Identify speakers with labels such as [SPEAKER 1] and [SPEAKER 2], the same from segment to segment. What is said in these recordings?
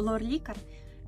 [SPEAKER 1] Лор-лікар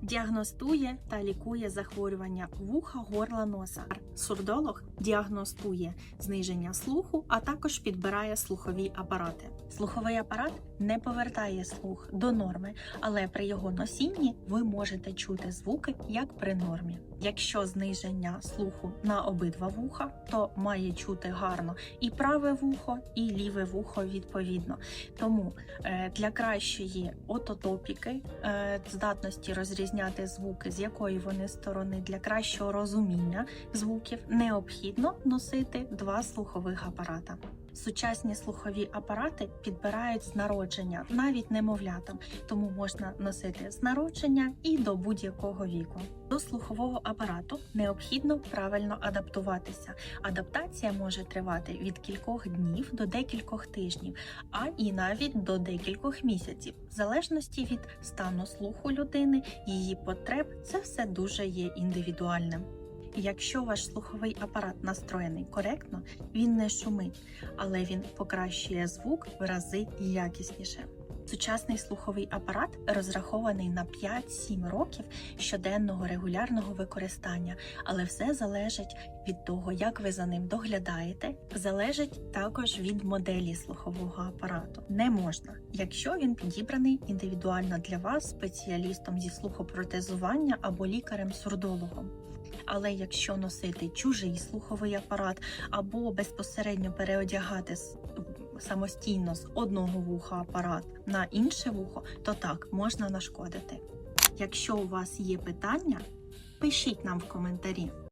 [SPEAKER 1] діагностує та лікує захворювання вуха, горла, носа. Сурдолог діагностує зниження слуху, а також підбирає слухові апарати. Слуховий апарат не повертає слух до норми, але при його носінні ви можете чути звуки як при нормі. Якщо зниження слуху на обидва вуха, то має чути гарно і праве вухо, і ліве вухо відповідно. Тому е, для кращої ототопіки, е, здатності розрізняти звуки, з якої вони сторони, для кращого розуміння звуків необхідно носити два слухових апарата. Сучасні слухові апарати підбирають з народження, навіть немовлятам, тому можна носити з народження і до будь-якого віку. До слухового апарату необхідно правильно адаптуватися. Адаптація може тривати від кількох днів до декількох тижнів, а і навіть до декількох місяців, в залежності від стану слуху людини, її потреб, це все дуже є індивідуальним. Якщо ваш слуховий апарат настроєний коректно, він не шумить, але він покращує звук в рази якісніше. Сучасний слуховий апарат розрахований на 5-7 років щоденного регулярного використання, але все залежить від того, як ви за ним доглядаєте, залежить також від моделі слухового апарату. Не можна, якщо він підібраний індивідуально для вас спеціалістом зі слухопротезування або лікарем-сурдологом. Але якщо носити чужий слуховий апарат або безпосередньо переодягати самостійно з одного вуха апарат на інше вухо, то так можна нашкодити. Якщо у вас є питання, пишіть нам в коментарі.